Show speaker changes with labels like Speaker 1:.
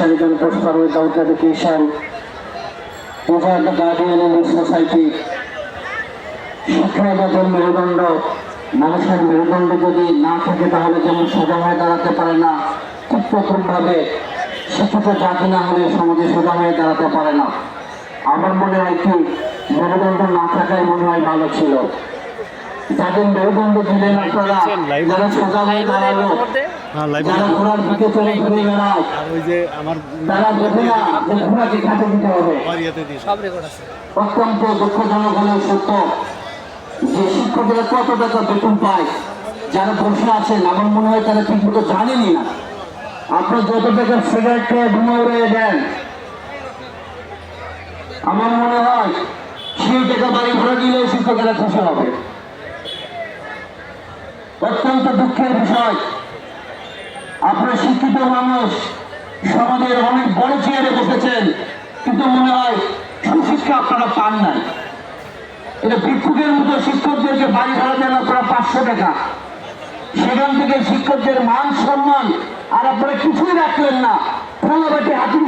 Speaker 1: American Prosper Without Education, these are the guardian in this society. শিক্ষা যাদের মেরুদণ্ড। মানুষের মেরুদণ্ড যদি না থাকে তাহলে যেমন সোজা হয়ে দাঁড়াতে পারে না ঠিক ভাবে শিক্ষিত জাতি না হলে সমাজে সোজা হয়ে দাঁড়াতে পারে না। আমার মনে হয় কি মেরুদণ্ড না থাকাই মনে হয় ভালো ছিল। যাদের মেরুদণ্ড দিলেন আপনারা। যারা সোজা হয়ে দাঁড়াল
Speaker 2: হ্যাঁ
Speaker 1: যারা ঘোড়ার দিকে চলে ঘুরে বেড়ায়
Speaker 2: আর ওই যে আমার
Speaker 1: তারা বোঝে না যে ঘোড়াকে খাটে দিতে হবে।
Speaker 2: আমার ইয়েতে দিস
Speaker 1: অত্যন্ত দুঃখজনক হলেও সত্য। যে শিক্ষকরা কত টাকা বেতন পায় যারা বসে আছেন আমার মনে হয় তারা ঠিক মতো জানেনই না। আপনার যত টাকা সিগারেট খেয়ে উড়িয়ে দেন আমার মনে হয় সেই টাকা বাড়ি ভাড়া দিলে শিক্ষকেরা খুশি হবে। অত্যন্ত দুঃখের বিষয়। আপনার শিক্ষিত মানুষ সমাজের অনেক বড় চেয়ারে বসেছেন, কিন্তু মনে হয় সুশিক্ষা আপনারা পান নাই। এটা ভিক্ষুকের মতো শিক্ষকদেরকে বাড়ি ভাড়া দেন আপনারা পাঁচশো টাকা। সেখান থেকে শিক্ষকদের মান সম্মান আর আপনারা কিছুই রাখলেন না। ফলাবাটি হাতি